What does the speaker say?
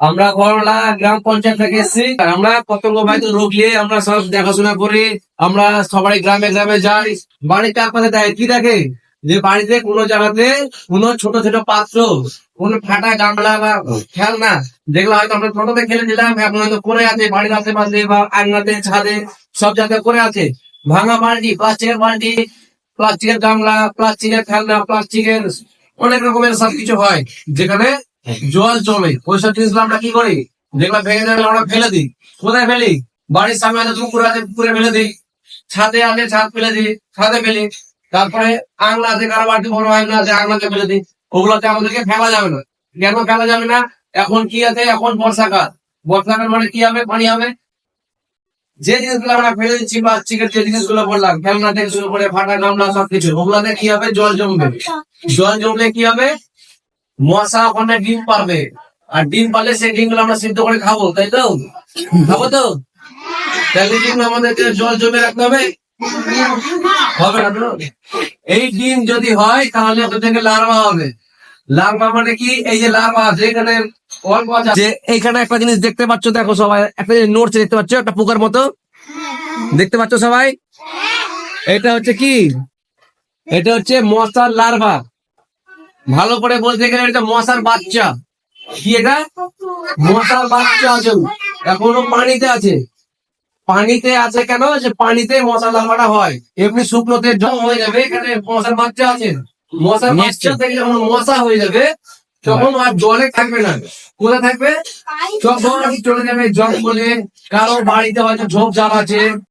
আমরা করলা গ্রাম পঞ্চায়েত থেকে এসেছি। আমরা পতঙ্গ বাহিত রোগ নিয়ে আমরা সব দেখাশোনা করি। আমরা সবাই গ্রামে গ্রামে যাই। বাড়ির চারপাশে দেয় কি দেখে? যে বাড়িতে কোনো জায়গাতে কোনো ছোট ছোট পাত্র, কোনো ফাটা গামলা বা খেলনা, যেগুলো হয়তো আমরা ছোটতে খেলে দিলাম এখন হয়তো করে আছে বাড়ির আশেপাশে বা আঙনাতে, ছাদে, সব জায়গায় করে আছে। ভাঙা বালতি, প্লাস্টিকের বালতি, প্লাস্টিকের গামলা, প্লাস্টিকের খেলনা, প্লাস্টিকের অনেক রকমের সবকিছু হয়। যেখানে জল জমে ওইসব জিনিসগুলো আমরা কি করি? যেগুলো ভেঙে যাবে, আমরা ফেলে দিই। কোথায় ফেলি? বাড়ির সামনে আছে, পুকুর আছে, পুকুরে ফেলে দিই। ছাদে আছে, ছাদ ফেলে দিই, ছাদে ফেলি। তারপরে আংলা আছে কারও বাড়িতে বড় আংলা আছে আংলাতে ফেলে দিই। ওগুলোতে আমাদেরকে ফেলা যাবে না। কেন ফেলা যাবে না? এখন কি আছে? এখন বর্ষাকাল। বর্ষাকাল মানে কি হবে? পানি হবে। যে জিনিসগুলো আমরা ফেলে দিচ্ছি, প্লাস্টিকের যে জিনিসগুলো বললাম, খেলনা থেকে শুরু করে ফাটা, গামলা, সবকিছু, ওগুলাতে কি হবে? জল জমবে। জল জমলে কি হবে? মশা ওখানে ডিম পারবে। আর ডিম পারলে সেই ডিমগুলো আমরা সিদ্ধ করে খাব, তাই তো? খাব তো? তাহলে ডিম আমাদেরকে জল জমে রাখতে হবে? হবে না এই ডিম যদি হয়, তাহলে ওদের থেকে লার্ভা হবে। লার্ভা মানে কি? এই যে লার্ভা অল্প যে এইখানে একটা জিনিস দেখতে পাচ্ছ, দেখো সবাই, একটা জিনিস নড়ছে, দেখতে পাচ্ছ? একটা পোকার মতো। দেখতে পাচ্ছ সবাই? এটা হচ্ছে কি? এটা হচ্ছে মশার লার্ভা। ভালো করে বলতে গেলে এটা মশার বাচ্চা। কি এটা? মশার বাচ্চা আছে। এখনও পানিতে আছে। পানিতে আছে কেন? যে পানিতে মশা লার্ভাটা হয়। এমনি শুকনোতে জম হয়ে যাবে এখানে মশার বাচ্চা আছে। মশার বাচ্চা থেকে যখন মশা হয়ে যাবে তখন আর জলে থাকবে না। কোথায় থাকবে? তখন চলে যাবে জঙ্গলে। কারও বাড়িতে হয়তো ঝোপ জাল আছে।